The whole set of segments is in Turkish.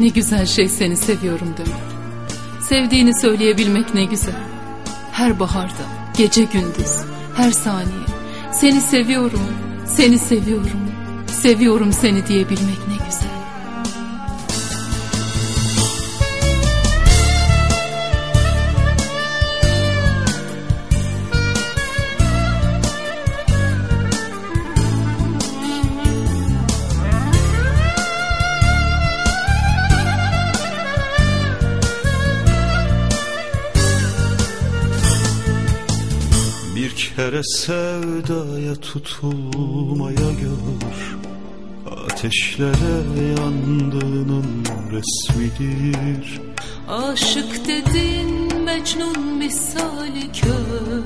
Ne güzel şey seni seviyorum demek. Sevdiğini söyleyebilmek ne güzel. Her baharda, gece gündüz, her saniye. Seni seviyorum, seni seviyorum, seviyorum seni diyebilmek ne güzel. Kere sevdaya tutulmaya gör. Ateşlere yandığının resmidir. Aşık dedin Mecnun misali kör.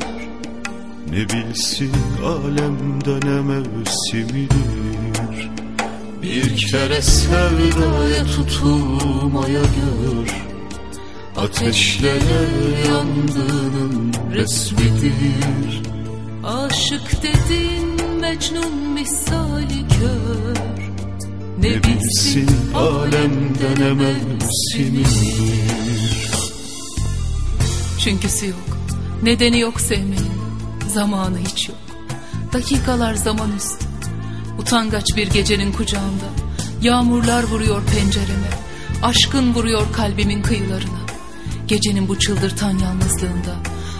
Ne bilsin alemde ne mevsimidir. Bir kere sevdaya tutulmaya gör. Ateşlere yandığının resmidir Aşık dedin Mecnun misali kör. Ne bilsin alemde ne mevsimidir Çünküsü yok Nedeni yok sevmenin Zamanı hiç yok. Dakikalar zaman üstü Utangaç bir gecenin kucağında. Yağmurlar vuruyor pencereme Aşkın vuruyor kalbimin kıyılarına. Gecenin bu çıldırtan yalnızlığında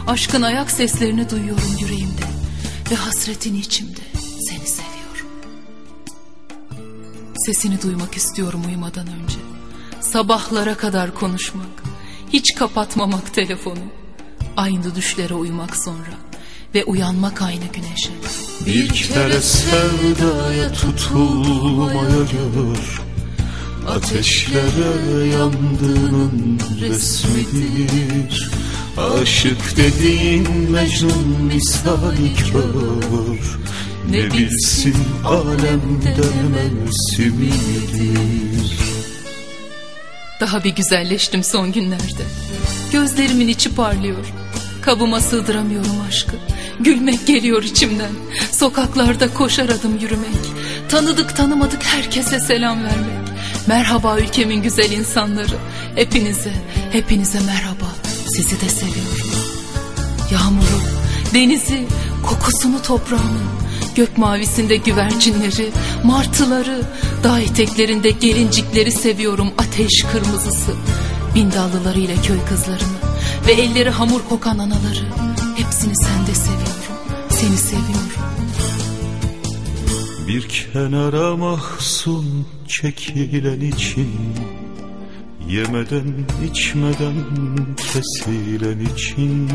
Aşkın ayak seslerini duyuyorum yüreğimde. Ve hasretin içimde Seni seviyorum. Sesini duymak istiyorum uyumadan önce. Sabahlara kadar konuşmak Hiç kapatmamak telefonu. Aynı düşlere uyumak sonra Ve uyanmak aynı güneşe. Bir kere sevdaya tutulmaya gör. Ateşlere yandığının resmidir Aşık dediğin Mecnun misali kör Ne bilsin alemde mevsimidir Daha bir güzelleştim son günlerde. Gözlerimin içi parlıyor. Kabıma sığdıramıyorum aşkı. Gülmek geliyor içimden. Sokaklarda koşar adım yürümek. Tanıdık tanımadık herkese selam vermek. Merhaba ülkemin güzel insanları. Hepinize, hepinize merhaba. Sizi de seviyorum. Yağmuru, denizi, kokusunu toprağının, gök mavisinde güvercinleri, martıları, dağ eteklerinde gelincikleri seviyorum ateş kırmızısı, bindallılarıyla köy kızlarını ve elleri hamur kokan anaları. Hepsini sende seviyorum, seni seviyorum. Bir kenara mahzun çekilen için Yemeden içmeden kesilen için.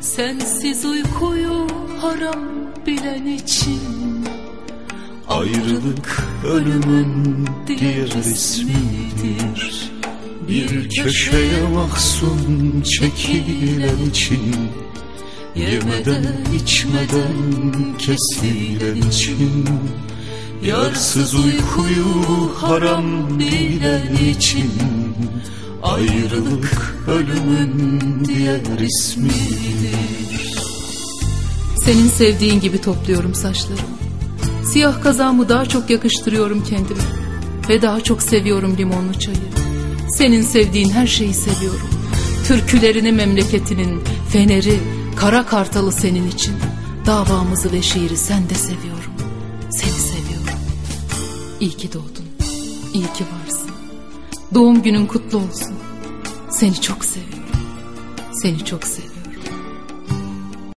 Sensiz uykuyu haram bilen için. Ayrılık ölümün diğer ismidir. Bir köşeye mahzun çekilen için. Yemeden içmeden kesilen için Yarsız uykuyu haram bilen için Ayrılık ölümün diğer ismidir Senin sevdiğin gibi topluyorum saçlarımı. Siyah kazağımı daha çok yakıştırıyorum kendime. Ve daha çok seviyorum limonlu çayı. Senin sevdiğin her şeyi seviyorum. Türkülerini memleketinin, feneri, kara kartalı senin için. Davamızı ve şiiri sen de seviyorum. Seni seviyorum. İyi ki doğdun. İyi ki varsın. Doğum günün kutlu olsun. Seni çok seviyorum. Seni çok seviyorum.